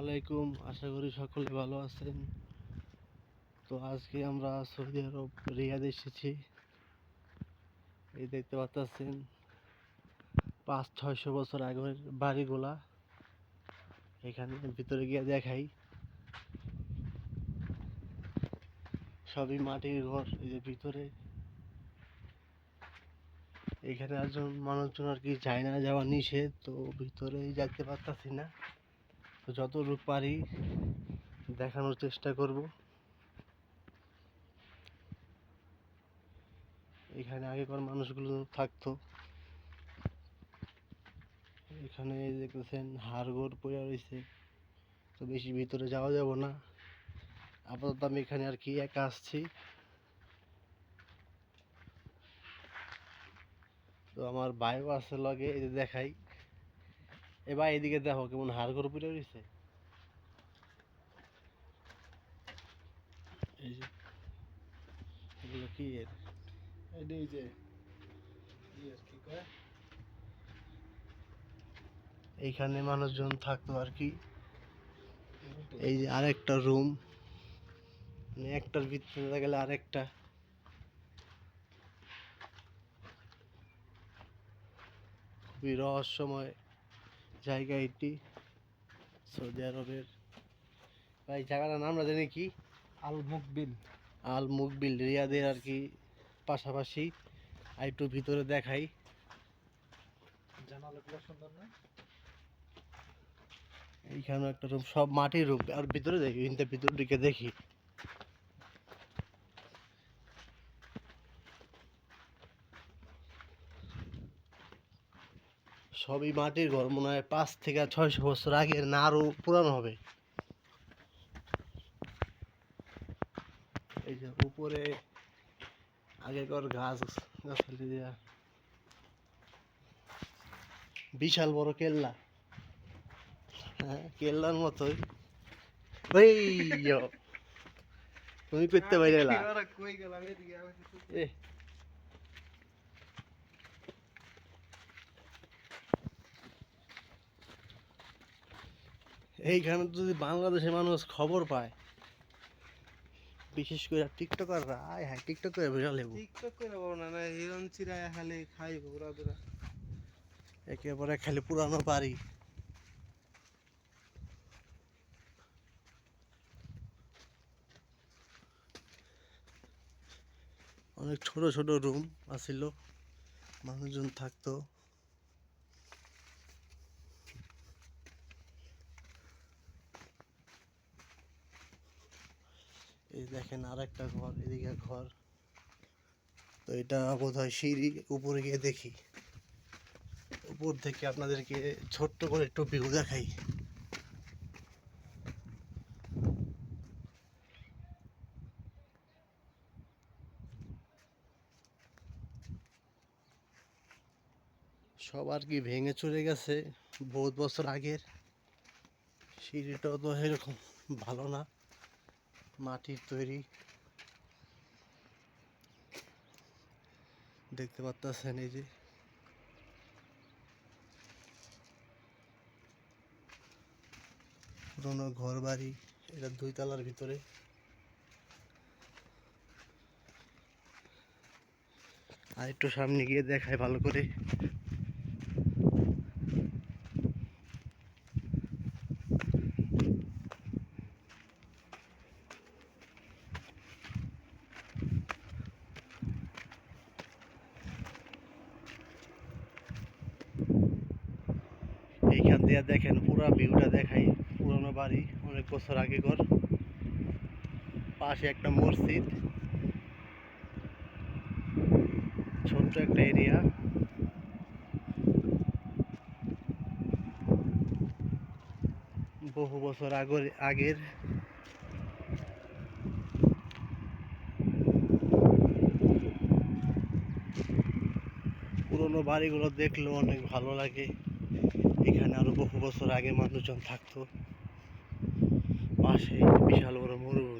আলাইকুম, আশা করি সকলে ভালো আছেন। তো আজকে আমরা সৌদি আরব, রিয়াদ এসেছি। এই দেখতে পাচ্ছেন, পাঁচ, ছয়শো বছর আগের বাড়িগুলা। এখানে ভিতরে গিয়ে দেখাই। সবই মাটির ঘর, এই যে ভিতরে। এখানে একজন মানুষজন আর কি যায় না যাওয়া নিষেধ, তো ভিতরে যেতে পারতাছি না। যতটুকু পারি দেখানোর চেষ্টা করব। এখানে আগেকার মানুষগুলো থাকতো। এখানে দেখতেছেন হাড়গোড় পড়ে রয়েছে। তো বেশি ভিতরে যাওয়া যাব না। আপাতত আমি এখানে আর কি একা আসছি। তো আমার ভাইও আছে লগে, এই দেখাই। এবার এদিকে দেখো কেমন হাড়গোড় পড়ে রয়েছে। এই যে এগুলো কি এর? এই যে কি কয়? এইখানে মানুষজন থাকতো আর কি। এই যে আরেকটা রুম মানে একটার ভিতরে দেখা গেলে আরেকটা। খুবই রহস্যময়। জায়গা এটি। সৌদি আরবের। ভাই জায়গাটার নাম না জানি কি? আল মুকবিল আল মুকবিল রিয়াদের আর কি পাশাপাশি। আর একটু ভিতরে দেখাই। জানালাগুলো সুন্দর না? এইখানে একটা রুম সব মাটির রুম আর ভিতরে দেখি ভিতর দিকে দেখি। সবই মাটির ঘর মনে হয় পাঁচ থেকে ছয়শো বছর আগের না আরও পুরানো হবে। এই যে উপরে আগেকার গাছ গাছালি দেয়া। বিশাল বড় কেল্লা। হ্যাঁ কেল্লার মতোই। ওই তুমি করতে পারলে এ এইখানে যদি বাংলাদেশের মানুষ খবর পায় বিশেষ করে টিকটকাররা আয় হ্যাঁ টিকটক করে বিশাল লেবু টিকটক করে বলো না না হিরণ চিরায় খালি খাইব ওরা তোরা একেবারে খালি পুরানো বাড়ি। অনেক ছোট ছোট রুম আছিল মানুষজন থাকতো। এই দেখেন আর একটা ঘর, এদিকে ঘর। তো এটা বোধ হয় সিঁড়ি, উপরে গিয়ে দেখি। উপর থেকে আপনাদেরকে ছোট্ট করে একটু ভিউ দেখাই। সব আর কি ভেঙে চলে গেছে, বহুত বছর আগের। সিঁড়িটাও তো এরকম, ভালো না। মাটির তৈরি। দেখতে পাচ্ছেন এই যে। পুরোনো ঘর বাড়ি এটা দুই তলার ভিতরে। আর একটু সামনে গিয়ে দেখায় ভালো করে এইখান দিয়ে দেখেন, পুরো ভিউটা দেখাই। পুরনো বাড়ি, অনেক বছর আগে ঘর। পাশে একটা মসজিদ। ছোট্ট একটা এরিয়া বহু বছর আগের আগের। পুরনো বাড়িগুলো দেখলেও অনেক ভালো লাগে। এখানে আরও বহু বছর আগে মানুষজন থাকতো। পাশে বিশাল বড় মরুভূমি।